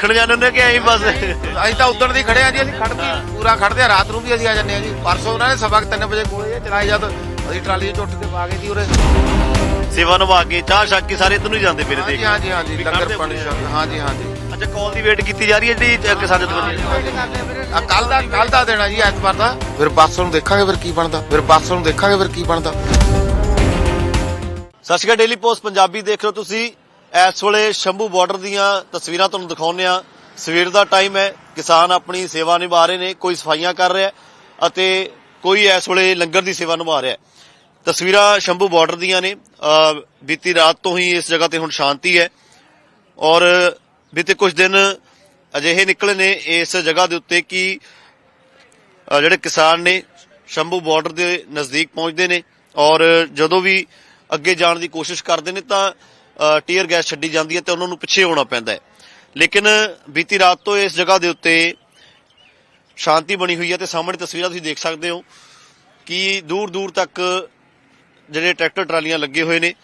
ਦੇਖਣ ਜਾਂਦੇ ਹੁੰਦੇ ਕਿ ਐਂ ਬਸ? ਅਸੀਂ ਤਾਂ ਉਦੋਂ ਦੀ ਖੜੇ ਆ ਜੀ ਅਸੀਂ ਖੜਦੇ ਪੂਰਾ ਖੜਦੇ ਆ ਰਾਤ ਨੂੰ ਵੀ ਅਸੀਂ ਆ ਜੰਨੇ ਆ ਜੀ। ਪਰਸੋਂ ਉਹਨਾਂ ਨੇ ਸਬਕ 3 ਵਜੇ ਕੋਲੇ ਜੇ ਚਲਾਏ ਜਦ ਅਸੀਂ ਟਰਾਲੀ 'ਚ ਉੱਠ ਕੇ ਪਾ ਗਏ ਜੀ ਉਰੇ। ਸੇਵਾ ਨਿਭਾ ਕੇ ਚਾਹ ਛੱਕ ਕੇ ਸਾਰੇ ਇੱਧਰ ਨੂੰ ਹੀ ਜਾਂਦੇ ਫਿਰ ਹਾਂਜੀ ਦੇਖ ਹਾਂਜੀ ਹਾਂਜੀ ਵੀ ਲੰਗਰ ਪਾਣੀ ਹੁੰਦੇ ਆ। ਛਕ ਹਾਂਜੀ ਹਾਂਜੀ। ਅੱਛਾ ਕਾਲ ਦੀ ਵੇਟ ਕੀਤੀ ਜਾ ਰਹੀ ਹੈ ਜਿਹੜੀ ਅ, ਕਿਸਾਨ ਜਥੇਬੰਦੀ ਆ ਕੱਲ ਦਾ ਕੱਲ ਦਾ ਦੇਣਾ ਜੀ ਐਤਵਾਰ ਦਾ। ਫਿਰ ਪਰਸੋਂ ਨੂੰ ਦੇਖਾਂਗੇ ਫਿਰ ਕੀ ਬਣਦਾ। ਫਿਰ ਪਰਸੋਂ ਨੂੰ ਦੇਖਾਂਗੇ ਫਿਰ ਕੀ ਬਣਦਾ। ਸਤਿ ਸ਼੍ਰੀ ਅਕਾਲ ਡੇਲੀ ਪੋਸਟ ਪੰਜਾਬੀ ਦੇਖ ਰਹੇ ਹੋ ਤੁਸੀਂ। ਇਸ ਵੇਲੇ ਸ਼ੰਭੂ ਬਾਰਡਰ ਦੀਆਂ ਤਸਵੀਰਾਂ ਤੁਹਾਨੂੰ ਦਿਖਾਉਂਦੇ ਆ ਸਵੇਰ ਦਾ ਟਾਈਮ ਹੈ, ਕਿਸਾਨ ਆਪਣੀ ਸੇਵਾ ਨਿਭਾ ਰਹੇ ਨੇ, ਕੋਈ ਸਫਾਈਆਂ ਕਰ ਰਿਹਾ ਅਤੇ ਕੋਈ ਇਸ ਵੇਲੇ ਲੰਗਰ ਦੀ ਸੇਵਾ ਨਿਭਾ ਰਿਹਾ ਤਸਵੀਰਾਂ ਸ਼ੰਭੂ ਬਾਰਡਰ ਦੀਆਂ ਨੇ। ਬੀਤੀ ਰਾਤ ਤੋਂ ਹੀ ਇਸ ਜਗ੍ਹਾ ਤੇ ਹੁਣ ਸ਼ਾਂਤੀ ਹੈ ਔਰ ਬੀਤੇ ਕੁਝ ਦਿਨ ਅਜਿਹੇ ਨਿਕਲੇ ਨੇ ਇਸ ਜਗ੍ਹਾ ਦੇ ਉੱਤੇ ਕਿ ਜਿਹੜੇ ਕਿਸਾਨ ਨੇ ਸ਼ੰਭੂ ਬਾਰਡਰ ਦੇ ਨਜ਼ਦੀਕ ਪਹੁੰਚਦੇ ਨੇ ਔਰ ਜਦੋਂ ਵੀ ਅੱਗੇ ਜਾਣ ਦੀ ਕੋਸ਼ਿਸ਼ ਕਰਦੇ ਨੇ ਤਾਂ ਟੀਅਰ ਗੈਸ ਛੱਡੀ ਜਾਂਦੀ ਹੈ ਤੇ ਉਹਨਾਂ ਨੂੰ ਪਿੱਛੇ ਹੋਣਾ ਪੈਂਦਾ ਹੈ। ਲੇਕਿਨ ਬੀਤੀ ਰਾਤ ਤੋਂ ਇਸ ਜਗ੍ਹਾ ਦੇ ਉੱਤੇ ਸ਼ਾਂਤੀ ਬਣੀ ਹੋਈ ਹੈ ਤੇ ਸਾਹਮਣੇ ਤਸਵੀਰਾਂ ਤੁਸੀਂ ਦੇਖ ਸਕਦੇ ਹੋ ਕਿ ਦੂਰ ਦੂਰ ਤੱਕ ਜਿਹੜੇ ਟਰੈਕਟਰ ਟਰਾਲੀਆਂ ਲੱਗੇ ਹੋਏ ਨੇ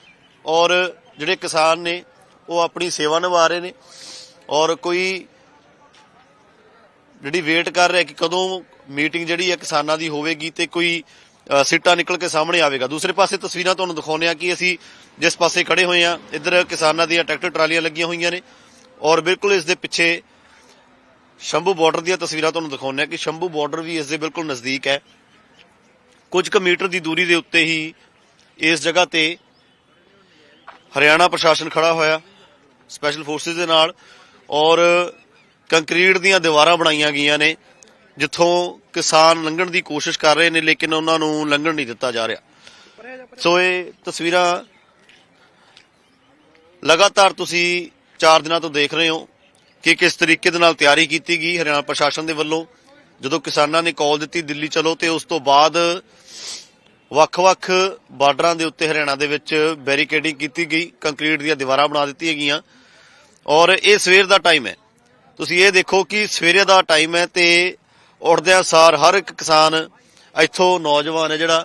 ਔਰ ਜਿਹੜੇ ਕਿਸਾਨ ਨੇ ਉਹ ਆਪਣੀ ਸੇਵਾ ਨਿਭਾ ਰਹੇ ਨੇ ਔਰ ਕੋਈ ਜਿਹੜੀ ਵੇਟ ਕਰ ਰਿਹਾ ਕਿ ਕਦੋਂ ਮੀਟਿੰਗ ਜਿਹੜੀ ਹੈ ਕਿਸਾਨਾਂ ਦੀ ਹੋਵੇਗੀ ਤੇ ਕੋਈ ਸੀਟਾਂ ਨਿਕਲ ਕੇ ਸਾਹਮਣੇ ਆਵੇਗਾ। ਦੂਸਰੇ ਪਾਸੇ ਤਸਵੀਰਾਂ ਤੁਹਾਨੂੰ ਦਿਖਾਉਂਦੇ ਆ ਕਿ ਅਸੀਂ ਜਿਸ ਪਾਸੇ ਖੜੇ ਹੋਏ ਆ ਇੱਧਰ ਕਿਸਾਨਾਂ ਦੀਆਂ ਟਰੈਕਟਰ ਟਰਾਲੀਆਂ ਲੱਗੀਆਂ ਹੋਈਆਂ ਨੇ ਔਰ ਬਿਲਕੁਲ ਇਸ ਦੇ ਪਿੱਛੇ ਸ਼ੰਭੂ ਬਾਰਡਰ ਦੀਆਂ ਤਸਵੀਰਾਂ ਤੁਹਾਨੂੰ ਦਿਖਾਉਂਦੇ ਆ ਕਿ ਸ਼ੰਭੂ ਬਾਰਡਰ ਵੀ ਇਸ ਦੇ ਬਿਲਕੁਲ ਨਜ਼ਦੀਕ ਹੈ। ਕੁਝ ਕੁ ਮੀਟਰ ਦੀ ਦੂਰੀ ਦੇ ਉੱਤੇ ਹੀ ਇਸ ਜਗ੍ਹਾ ਤੇ ਹਰਿਆਣਾ ਪ੍ਰਸ਼ਾਸਨ ਖੜਾ ਹੋਇਆ ਸਪੈਸ਼ਲ ਫੋਰਸਿਸ ਦੇ ਨਾਲ ਔਰ ਕੰਕਰੀਟ ਦੀਆਂ ਦੀਵਾਰਾਂ ਬਣਾਈਆਂ ਗਈਆਂ ਨੇ। ਜਿੱਥੋਂ ਕਿਸਾਨ ਲੰਘਣ ਦੀ ਕੋਸ਼ਿਸ਼ ਕਰ ਰਹੇ ਨੇ, ਲੇਕਿਨ ਉਹਨਾਂ ਨੂੰ ਲੰਘਣ ਨਹੀਂ ਦਿੱਤਾ ਜਾ ਰਿਹਾ। ਸੋ ਇਹ ਤਸਵੀਰਾਂ ਲਗਾਤਾਰ ਤੁਸੀਂ 4 ਦਿਨਾਂ ਤੋਂ ਦੇਖ ਰਹੇ ਹੋ ਕਿ ਕਿਸ ਤਰੀਕੇ ਦੇ ਨਾਲ ਤਿਆਰੀ ਕੀਤੀ ਗਈ ਹਰਿਆਣਾ ਪ੍ਰਸ਼ਾਸਨ ਦੇ ਵੱਲੋਂ। ਜਦੋਂ ਕਿਸਾਨਾਂ ਨੇ ਕਾਲ ਦਿੱਤੀ ਦਿੱਲੀ ਚਲੋ ਤੇ ਉਸ ਤੋਂ ਬਾਅਦ ਵੱਖ-ਵੱਖ ਬਾਰਡਰਾਂ ਦੇ ਉੱਤੇ ਹਰਿਆਣਾ ਦੇ ਵਿੱਚ ਬੈਰੀਕੇਡਿੰਗ ਕੀਤੀ ਗਈ, ਕੰਕਰੀਟ ਦੀਆਂ ਦੀਵਾਰਾਂ ਬਣਾ ਦਿੱਤੀਆਂ ਗਈਆਂ। ਔਰ ਇਹ ਸਵੇਰ ਦਾ ਟਾਈਮ ਹੈ। ਤੁਸੀਂ ਇਹ ਦੇਖੋ ਕਿ ਸਵੇਰੇ ਦਾ ਟਾਈਮ ਹੈ ਤੇ ਉੱਠਦਿਆਂ ਸਾਰ ਹਰ ਇੱਕ ਕਿਸਾਨ ਇੱਥੋਂ ਨੌਜਵਾਨ ਹੈ ਜਿਹੜਾ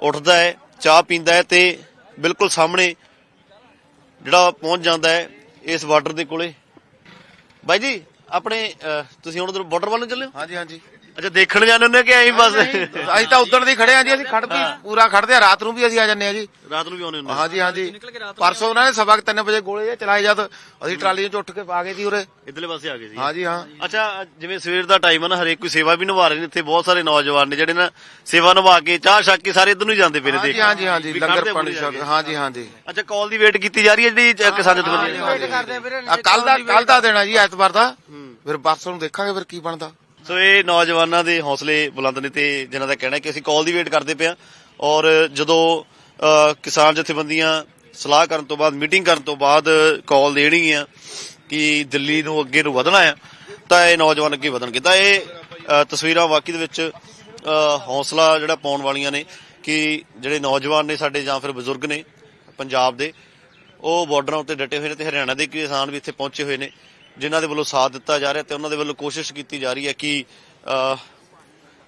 ਉੱਠਦਾ ਹੈ ਚਾਹ ਪੀਂਦਾ ਹੈ ਤੇ ਬਿਲਕੁਲ ਸਾਹਮਣੇ ਜਿਹੜਾ ਪਹੁੰਚ ਜਾਂਦਾ ਹੈ ਇਸ ਬਾਰਡਰ ਦੇ ਕੋਲੇ। ਬਾਈ ਜੀ ਆਪਣੇ ਅਹ, ਤੁਸੀਂ ਹੁਣ ਉਧਰ ਬਾਰਡਰ ਵੱਲ ਨੂੰ ਚੱਲੇ ਹੋ? ਹਾਂਜੀ ਹਾਂਜੀ। ਅੱਛਾ ਦੇਖਣ ਜਾਂਦੇ ਹੁੰਦੇ ਕਿ ਐਂ ਬਸ? ਅਸੀਂ ਤਾਂ ਉਦੋਂ ਦੀ ਖੜੇ ਆ ਜੀ ਅਸੀਂ ਖੜਦੇ ਪੂਰਾ ਖੜਦੇ ਆ ਰਾਤ ਨੂੰ ਵੀ ਅਸੀਂ ਆ ਜੰਨੇ ਆ ਜੀ। ਰਾਤ ਨੂੰ ਵੀ ਆਉਣੇ ਹੁੰਦੇ ਹਾਂਜੀ ਹਾਂਜੀ। ਪਰਸੋਂ ਉਹਨਾਂ ਨੇ ਸਬਕ 3 ਵਜੇ ਕੋਲੇ ਜੇ ਚਲਾਏ ਜਦ ਅਸੀਂ ਟਰਾਲੀ 'ਚ ਉੱਠ ਕੇ ਪਾ ਗਏ ਜੀ ਉਰੇ। ਇਧਰਲੇ ਪਾਸੇ ਆ ਗਏ ਸੀ। ਹਾਂਜੀ ਹਾਂ। ਅੱਛਾ ਜਿਵੇਂ ਸਵੇਰ ਦਾ ਟਾਈਮ ਹੈ ਨਾ ਹਰੇਕ ਕੋਈ ਸੇਵਾ ਵੀ ਨਿਭਾ ਰਹੇ ਨੇ ਇੱਥੇ ਬਹੁਤ ਸਾਰੇ ਨੌਜਵਾਨ ਨੇ ਜਿਹੜੇ ਨਾ ਸੇਵਾ ਨਿਭਾ ਕੇ ਚਾਹ ਛੱਕ ਕੇ ਸਾਰੇ ਇਧਰ ਨੂੰ ਹੀ ਜਾਂਦੇ ਪਏ ਨੇ ਦੇਖ ਹਾਂਜੀ ਹਾਂਜੀ ਵੀ ਲੰਗਰ ਪਾਣੀ ਆ ਛਕ। ਹਾਂਜੀ ਹਾਂਜੀ। ਅੱਛਾ ਕਾਲ ਦੀ ਵੇਟ ਕੀਤੀ ਜਾ ਰਹੀ ਹੈ ਜਿਹੜੀ ਕਿਸਾਨ ਜਥੇਬੰਦੀ ਆ ਕੱਲ ਦਾ ਕੱਲ ਦਾ ਦੇਣਾ ਜੀ ਐਤਵਾਰ ਦਾ। ਫਿਰ ਪਰਸੋਂ ਨੂੰ ਦੇਖਾਂਗੇ ਫਿਰ ਕੀ ਬਣਦਾ। ਸੋ ਇਹ ਨੌਜਵਾਨਾਂ ਦੇ ਹੌਸਲੇ ਬੁਲੰਦ ਨੇ ਤੇ ਜਿਨ੍ਹਾਂ ਦਾ ਕਹਿਣਾ ਕਿ ਅਸੀਂ ਕਾਲ ਦੀ ਵੇਟ ਕਰਦੇ ਪਿਆ ਔਰ ਜਦੋਂ ਕਿਸਾਨ ਜਥੇਬੰਦੀਆਂ ਸਲਾਹ ਕਰਨ ਤੋਂ ਬਾਅਦ ਮੀਟਿੰਗ ਕਰਨ ਤੋਂ ਬਾਅਦ ਕਾਲ ਆ ਕਿ ਦਿੱਲੀ ਨੂੰ ਅੱਗੇ ਨੂੰ ਵਧਣਾ ਆ ਤਾਂ ਇਹ ਨੌਜਵਾਨ ਅੱਗੇ ਵਧਣਗੇ। ਤਾਂ ਇਹ ਤਸਵੀਰਾਂ ਵਾਕਈ ਦੇ ਵਿੱਚ ਅ, ਹੌਸਲਾ ਜਿਹੜਾ ਪਾਉਣ ਵਾਲੀਆਂ ਨੇ ਕਿ ਜਿਹੜੇ ਨੌਜਵਾਨ ਨੇ ਸਾਡੇ ਜਾਂ ਫਿਰ ਬਜ਼ੁਰਗ ਨੇ ਪੰਜਾਬ ਦੇ ਉਹ ਬਾਰਡਰਾਂ ਉੱਤੇ ਡਟੇ ਹੋਏ ਨੇ ਤੇ ਹਰਿਆਣਾ ਦੇ ਕਿਸਾਨ ਵੀ ਇੱਥੇ ਪਹੁੰਚੇ ਹੋਏ ਨੇ। ਜਿਨ੍ਹਾਂ ਦੇ ਵੱਲੋਂ ਸਾਥ ਦਿੱਤਾ ਜਾ ਰਿਹਾ ਤੇ ਉਹਨਾਂ ਦੇ ਵੱਲੋਂ ਕੋਸ਼ਿਸ਼ ਕੀਤੀ ਜਾ ਰਹੀ ਹੈ ਕਿ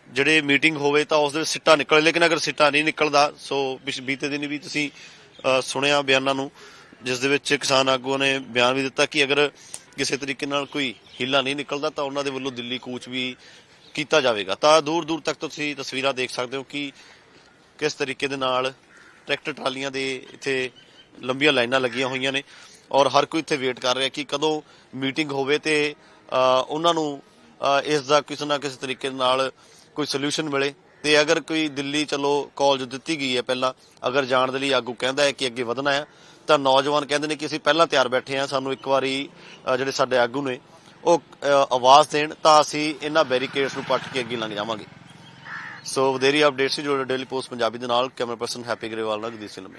ਜਿਹੜੇ ਮੀਟਿੰਗ ਹੋਵੇ ਤਾਂ ਉਸ ਦੇ ਸਿੱਟਾ ਨਿਕਲੇ ਲੇਕਿਨ ਅਗਰ ਸਿੱਟਾ ਨਹੀਂ ਨਿਕਲਦਾ, ਸੋ ਪਿਛ- ਬੀਤੇ ਦਿਨ ਵੀ ਤੁਸੀਂ ਸੁਣਿਆ ਬਿਆਨਾਂ ਨੂੰ, ਜਿਸ ਦੇ ਵਿੱਚ ਕਿਸਾਨ ਆਗੂਆਂ ਨੇ ਬਿਆਨ ਵੀ ਦਿੱਤਾ ਕਿ ਅਗਰ ਕਿਸੇ ਤਰੀਕੇ ਨਾਲ ਕੋਈ ਹਿੱਲਾ ਨਹੀਂ ਨਿਕਲਦਾ ਤਾਂ ਉਹਨਾਂ ਦੇ ਵੱਲੋਂ ਦਿੱਲੀ ਕੂਚ ਵੀ ਕੀਤਾ ਜਾਵੇਗਾ। ਤਾਂ ਦੂਰ ਦੂਰ ਤੱਕ ਤੁਸੀਂ ਤਸਵੀਰਾਂ ਦੇਖ ਸਕਦੇ ਹੋ ਕਿ ਕਿਸ ਤਰੀਕੇ ਦੇ ਨਾਲ ਟਰੈਕਟਰ ਟਰਾਲੀਆਂ ਦੇ ਇੱਥੇ ਲੰਬੀਆਂ ਲਾਈਨਾਂ ਲੱਗੀਆਂ ਹੋਈਆਂ ਨੇ। ਔਰ ਹਰ ਕੋਈ ਇੱਥੇ ਵੇਟ ਕਰ ਰਿਹਾ ਕਿ ਕਦੋਂ ਮੀਟਿੰਗ ਹੋਵੇ ਤੇ ਉਹਨਾਂ ਨੂੰ ਇਸ ਦਾ ਕਿਸੇ ਨਾ ਕਿਸੇ ਤਰੀਕੇ ਨਾਲ ਕੋਈ ਸੋਲੂਸ਼ਨ ਮਿਲੇ। ਤੇ ਅਗਰ ਕੋਈ ਦਿੱਲੀ ਚਲੋ ਕਾਲ ਜੋ ਦਿੱਤੀ ਗਈ ਹੈ ਪਹਿਲਾਂ, ਅਗਰ ਜਾਣ ਦੇ ਲਈ ਆਗੂ ਕਹਿੰਦਾ ਹੈ ਕਿ ਅੱਗੇ ਵਧਣਾ ਹੈ, ਤਾਂ ਨੌਜਵਾਨ ਕਹਿੰਦੇ ਨੇ ਕਿ ਅਸੀਂ ਪਹਿਲਾਂ ਤਿਆਰ ਬੈਠੇ ਹਾਂ, ਸਾਨੂੰ ਇੱਕ ਵਾਰੀ ਜਿਹੜੇ ਸਾਡੇ ਆਗੂ ਨੇ, ਉਹ ਆਵਾਜ਼ ਦੇਣ, ਤਾਂ ਅਸੀਂ ਇਹਨਾਂ ਬੈਰੀਕੇਡਸ ਨੂੰ ਪੱਟ ਕੇ ਅੱਗੇ ਲੰਘ ਜਾਵਾਂਗੇ। ਸੋ ਵਧੇਰੀ ਅਪਡੇਟਸ ਸੀ ਜੋ ਡੇਲੀ ਪੋਸਟ ਪੰਜਾਬੀ ਦੇ ਨਾਲ, ਕੈਮਰਾ ਪਰਸਨ ਹੈਪੀ ਗਰੇਵਾਲ ਨਾਲ ਜਗਦੀਸ਼ ਸਿੰਘ ਲੰਮੇ